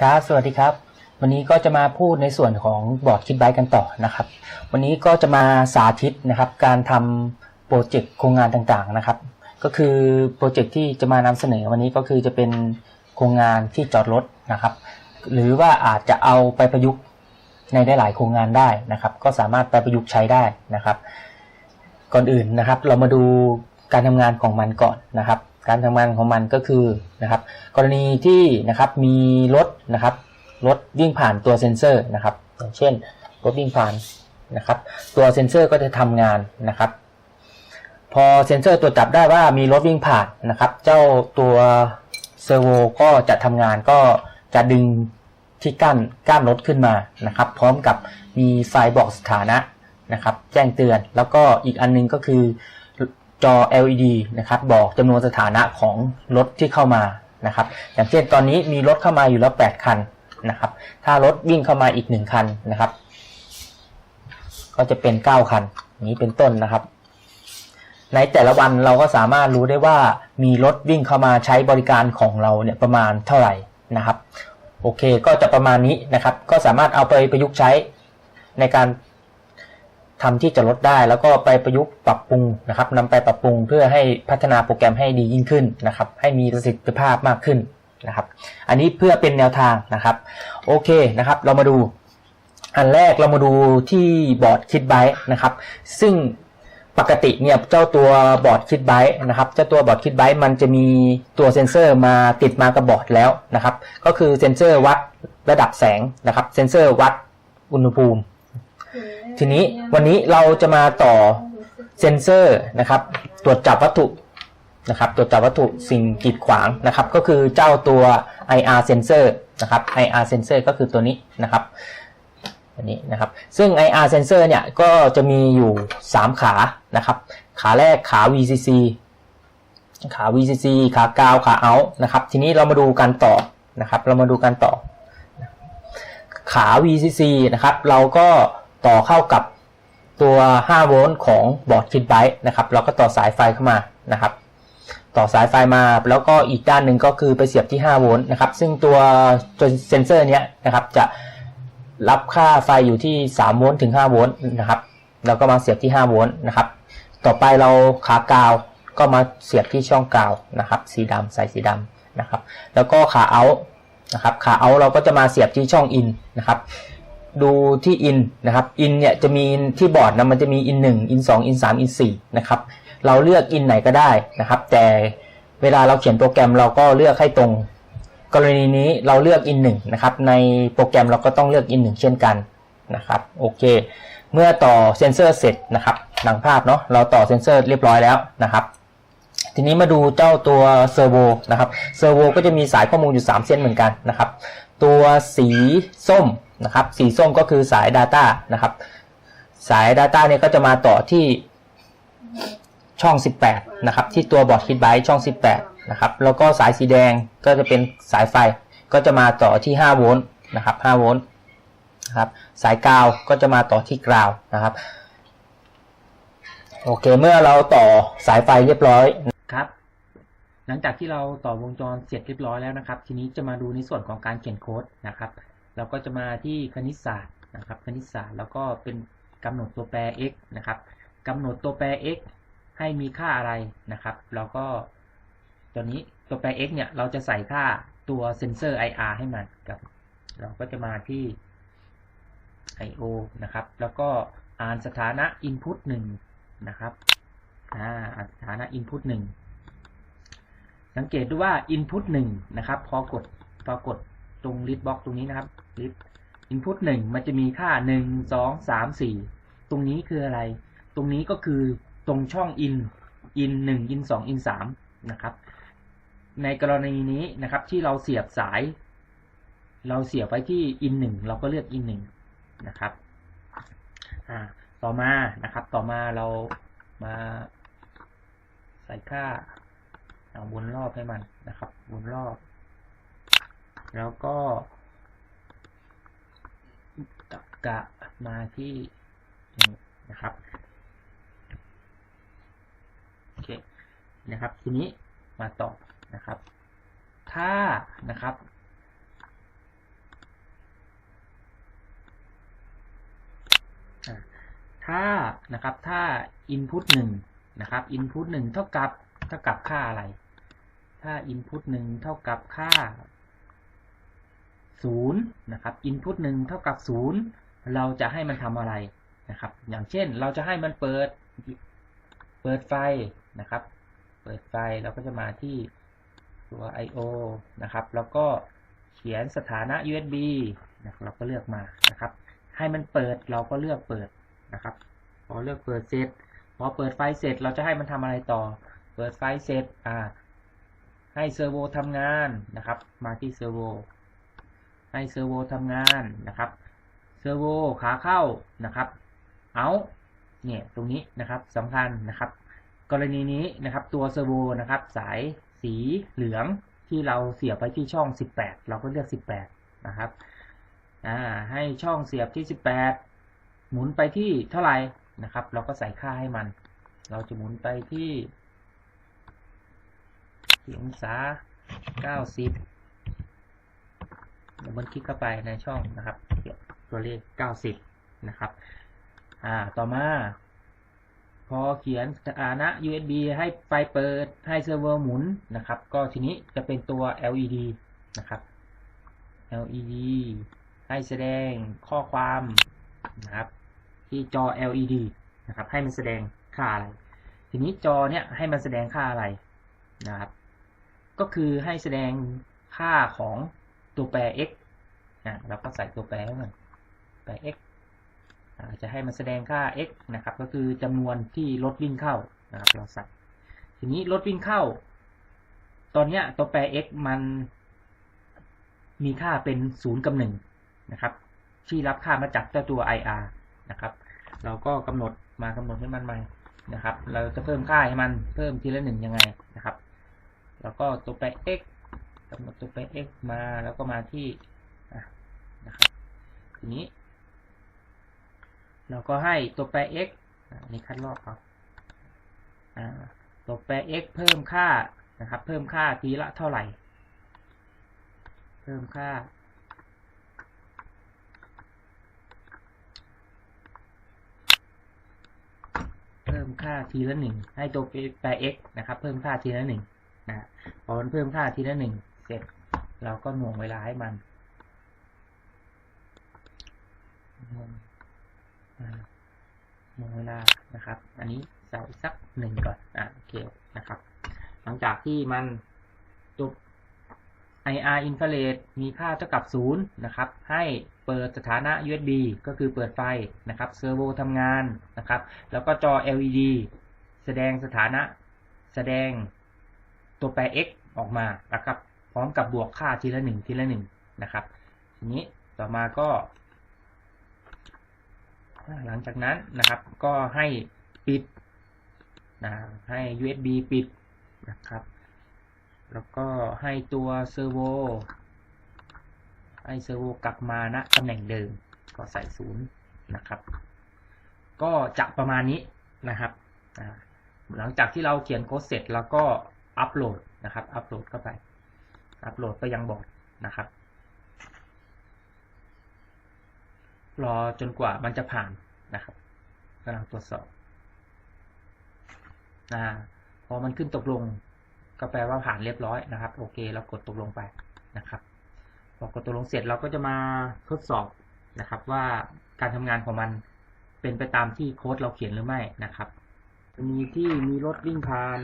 ครับ สวัสดีครับ วันนี้ก็จะมาพูดในส่วนของบอร์ดคิดไบกันต่อนะครับ วันนี้ก็จะมาสาธิตนะครับ การทำโปรเจกต์โครงงานต่างๆนะครับ ก็คือโปรเจกต์ที่จะมานำเสนอวันนี้ก็คือจะเป็นโครงงานที่จอดรถนะครับ หรือว่าอาจจะเอาไปประยุกต์ในได้หลายโครงงานได้นะครับ ก็สามารถไปประยุกต์ใช้ได้นะครับ ก่อนอื่นนะครับ เรามาดูการทำงานของมันก่อนนะครับ การทำงานของมันก็คือนะครับ กรณีที่นะครับมีรถนะครับรถวิ่งผ่านตัวเซ็นเซอร์นะครับ อย่างเช่นรถวิ่งผ่านนะครับ ตัวเซ็นเซอร์ก็จะทำงานนะครับ พอเซ็นเซอร์ตรวจจับได้ว่ามีรถวิ่งผ่านนะครับ เจ้าตัวเซอร์โวก็จะทำงานก็จะดึงที่กั้นกั้นรถขึ้นมานะครับ พร้อมกับมีไฟบอกสถานะนะครับ แจ้งเตือนแล้วก็อีกอันนึงก็คือ จอ LED นะครับบอกจำนวนสถานะของรถที่เข้ามานะครับอย่างเช่นตอนนี้มีรถเข้ามาอยู่แล้ว 8 คันนะครับถ้ารถวิ่งเข้ามาอีก 1 คันนะครับ ก็จะเป็น 9 คันนี้เป็นต้นนะครับ ในแต่ละวันเราก็สามารถรู้ได้ว่ามีรถวิ่งเข้ามาใช้บริการของเราเนี่ยประมาณเท่าไหร่นะครับโอเคก็จะประมาณนี้นะครับ ก็สามารถเอาไปประยุกต์ใช้ในการ ทำที่จะลดได้แล้วก็ไปประยุกต์ปรับปรุงนะครับนำไปปรับปรุงเพื่อให้พัฒนาโปรแกรมให้ดียิ่งขึ้นนะครับ ให้มีประสิทธิภาพมากขึ้นนะครับ อันนี้เพื่อเป็นแนวทางนะครับ โอเคนะครับ เรามาดู อันแรกเรามาดูที่บอร์ดคิดไบนะครับ ซึ่งปกติเนี่ยเจ้าตัวบอร์ดคิดไบนะครับเจ้าตัวบอร์ดคิดไบมันจะมีตัวเซ็นเซอร์มาติดมากับบอร์ดแล้วนะครับ ก็คือเซ็นเซอร์วัดระดับแสงนะครับ เซ็นเซอร์วัดอุณหภูมิ ทีนี้วันนี้เราจะมาต่อเซนเซอร์นะครับ ตรวจจับวัตถุนะครับ ตรวจจับวัตถุสิ่งกีดขวางนะครับ ก็คือเจ้าตัว IR sensor นะครับ IR sensor ก็คือตัวนี้นะครับอันนี้นะครับ ซึ่ง IR sensor เนี่ยก็จะมีอยู่ 3 ขานะครับ ขาแรกขา VCC ขา VCC ขากาว ขาเอานะครับ ทีนี้เรามาดูกันต่อนะครับ เรามาดูกันต่อ ขา VCC นะครับ เราก็ ต่อเข้ากับตัว5โวลต์ของบอร์ดคิดไบต์นะครับเราก็ต่อสายไฟเข้ามานะครับ ต่อสายไฟมาแล้วก็อีกด้านหนึ่งก็คือไปเสียบที่5โวลต์นะครับ ซึ่งตัวเซนเซอร์เนี้ยนะครับจะรับค่าไฟอยู่ที่3โวลต์ถึง5โวลต์นะครับแล้วก็มาเสียบที่5โวลต์นะครับ ต่อไปเราขากาวก็มาเสียบที่ช่องกาวนะครับ สีดำสายสีดำนะครับ แล้วก็ขาเอานะครับขาเอาเราก็จะมาเสียบที่ช่องอินนะครับ ดูที่อินนะครับอินเนี่ยจะมีที่บอร์ดนะมันจะมีอินหนึ่งอินสองอินสามอินสี่นะครับเราเลือกอินไหนก็ได้นะครับ แต่เวลาเราเขียนโปรแกรมเราก็เลือกให้ตรง กรณีนี้เราเลือกอินหนึ่งนะครับในโปรแกรมเราก็ต้องเลือกอินหนึ่งเช่นกันนะครับโอเค เมื่อต่อเซนเซอร์เสร็จนะครับหลังภาพเนาะเราต่อเซนเซอร์เรียบร้อยแล้วนะครับทีนี้มาดูเจ้าตัวเซอร์โวนะครับเซอร์โวก็จะมีสายข้อมูลอยู่ 3 เส้นเหมือนกันนะครับ ตัวสีส้ม นะครับ สีส้มก็คือสาย Data นะครับ สาย Data เนี่ยก็จะมาต่อที่ช่อง 18 นะครับ ที่ตัวบอร์ดคิดไบต์ช่อง 18 นะครับ แล้วก็สายสีแดงก็จะเป็นสายไฟ ก็จะมาต่อที่ 5 โวลต์นะครับ 5 โวลต์นะครับ สายกาวก็จะมาต่อที่กราวนะครับ โอเค เมื่อเราต่อสายไฟเรียบร้อยครับ หลังจากที่เราต่อวงจรเสร็จเรียบร้อยแล้วนะครับ ทีนี้จะมาดูในส่วนของการเขียนโค้ดนะครับ เราก็จะมาที่คณิตศาสตร์นะครับคณิตศาสตร์แล้วก็เป็นกำหนดตัวแปร x นะครับกำหนดตัวแปร x ให้มีค่าอะไรนะครับแล้วก็ตัวนี้ตัวแปร x เนี่ยเราจะใส่ค่าตัวเซนเซอร์ IR ให้มันครับเราก็จะมาที่ IO นะครับ แล้วก็อ่านสถานะ input 1นะครับอ่าอ่านสถานะ input 1สังเกตดูว่า input 1นะครับ พอกดพอกด ตรง list box ตรงนี้นะครับ list input 1มันจะมีค่า1 2 3 4ตรงนี้คืออะไร ตรงนี้ก็คือตรงช่อง in in 1 in 2 in 3นสองอินสามนะครับ ในกรณีนี้นะครับที่เราเสียบสาย เราเสียบไว้ที่ in 1เราก็เลือก in 1นะครับอ่าต่อมานะครับ ต่อมาเรามาใส่ค่าวนรอบให้มันนะครับวนรอบ แล้วก็ตรรกะมาที่นะครับโอเคนะครับ ทีนี้มาตอบนะครับ ถ้านะครับถ้านะครับถ้า input 1นะครับ input 1 เท่ากับเท่ากับค่าอะไร ถ้า input 1 เท่ากับค่า ศูนย์นะครับ input หนึ่งเท่ากับศูนย์เราจะให้มันทำอะไรนะครับ อย่างเช่นเราจะให้มันเปิด เปิดไฟนะครับ เปิดไฟเราก็จะมาที่ตัว I/O นะครับ แล้วก็เขียนสถานะ USB นะครับเราก็เลือกมานะครับ ให้มันเปิดเราก็เลือกเปิดนะครับ พอเลือกเปิดเสร็จ พอเปิดไฟเสร็จเราจะให้มันทำอะไรต่อ เปิดไฟเสร็จอ่าให้เซอร์โวทำงานนะครับ มาที่เซอร์โว ให้เซอร์โวทำงานนะครับเซอร์โวขาเข้านะครับเอาเนี่ยตรงนี้นะครับสำคัญนะครับ กรณีนี้นะครับตัวเซอร์โวนะครับ สายสีเหลืองที่เราเสียบไปที่ช่อง 18 เราก็เลือก 18 นะครับอ่าให้ช่องเสียบที่ 18 หมุนไปที่เท่าไหร่นะครับ เราก็ใส่ค่าให้มัน เราจะหมุนไปที่องศา90 ดับเบิลคลิกเข้าไปในช่องนะครับตัวเลข 90 นะครับ อ่า ต่อมา พอเขียนสถานะ USB ให้ไฟเปิด ให้เซิร์ฟเวอร์หมุนนะครับ ก็ทีนี้จะเป็นตัว LED นะครับ LED ให้แสดงข้อความนะครับ ที่จอ LED นะครับ ให้มันแสดงค่าอะไร ทีนี้จอเนี่ยให้มันแสดงค่าอะไรนะครับ ก็คือให้แสดงค่าของ ตัวแปร x นะเราก็ใส่ตัวแปรให้มันแปร x จะให้มันแสดงค่า x นะครับ ก็คือจำนวนที่รถวิ่งเข้านะครับ เราใส่ ทีนี้รถวิ่งเข้า ตอนเนี้ยตัวแปร x มันมีค่าเป็น0กับ1นะครับ ที่รับค่ามาจากเจ้าตัว ir นะครับ เราก็กำหนดมากำหนดให้มันใหม่นะครับ เราจะเพิ่มค่าให้มันเพิ่มทีละหนึ่งยังไงนะครับ แล้วก็ตัวแปร x กำหนดตัวแปร x มาแล้วก็มาที่นะครับทีนี้ เราก็ให้ตัวแปร x นนี้คัดลอกครับตัวแปร x เพิ่มค่านะครับ เพิ่มค่าทีละเท่าไหร่ เพิ่มค่า เพิ่มค่าทีละหนึ่งให้ตัวแปร x นะครับ เพิ่มค่าทีละหนึ่งนะพอมันเพิ่มค่าทีละหนึ่ง เสร็จ เราก็หน่วงเวลาให้มันหน่วงเวลานะครับ อันนี้ใส่สักหนึ่งก่อนอะโอเคนะครับ หลังจากที่มันตัว IR infrared มีค่าเท่ากับ 0 นะครับ ให้เปิดสถานะ USB ก็คือเปิดไฟนะครับ เซอร์โวทำงานนะครับ แล้วก็จอ LED แสดงสถานะ แสดงตัวแปร x ออกมานะครับ ร้อมกับบวกค่าทีละหนึ่งทีละหนึ่งนะครับ ทีนี้ต่อมาก็ หลังจากนั้นนะครับ ก็ให้ปิดนะให้ USB ปิดนะครับ แล้วก็ให้ตัวเซอร์โวให้เซอร์โวกลับมาณตำแหน่งเดิมก็ใส่ศูนย์นะครับ ก็จะประมาณนี้นะครับ หลังจากที่เราเขียนโค้ดเสร็จแล้วก็อัปโหลดนะครับ อัปโหลดเข้าไป อัปโหลดไปยังบอร์ดนะครับ รอจนกว่ามันจะผ่านนะครับกำลังตรวจสอบอ่าพอมันขึ้นตกลงก็แปลว่าผ่านเรียบร้อยนะครับ โอเคเรากดตกลงไปนะครับพอกดตกลงเสร็จเราก็จะมาทดสอบนะครับ ว่าการทำงานของมันเป็นไปตามที่โค้ดเราเขียนหรือไม่นะครับมีที่มีรถวิ่งผ่าน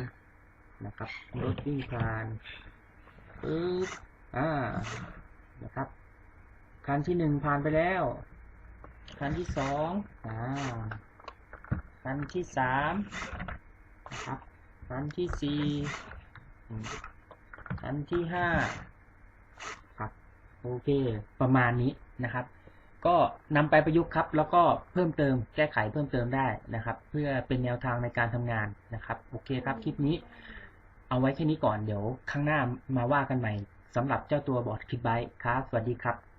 นะครับ รถวิ่งผ่าน ปึ๊บอ่า นะครับ คันที่หนึ่งผ่านไปแล้ว คันที่สองอ่า คันที่สามนะครับ คันที่สี่คันที่ห้าครับ โอเค ประมาณนี้นะครับ ก็นำไปประยุกต์ครับ แล้วก็เพิ่มเติม แก้ไขเพิ่มเติมได้นะครับ เพื่อเป็นแนวทางในการทำงานนะครับ โอเคครับ คลิปนี้ เอาไว้แค่นี้ก่อนเดี๋ยวข้างหน้ามาว่ากันใหม่สำหรับเจ้าตัวบอร์ดคลิปไบค์ครับ สวัสดีครับ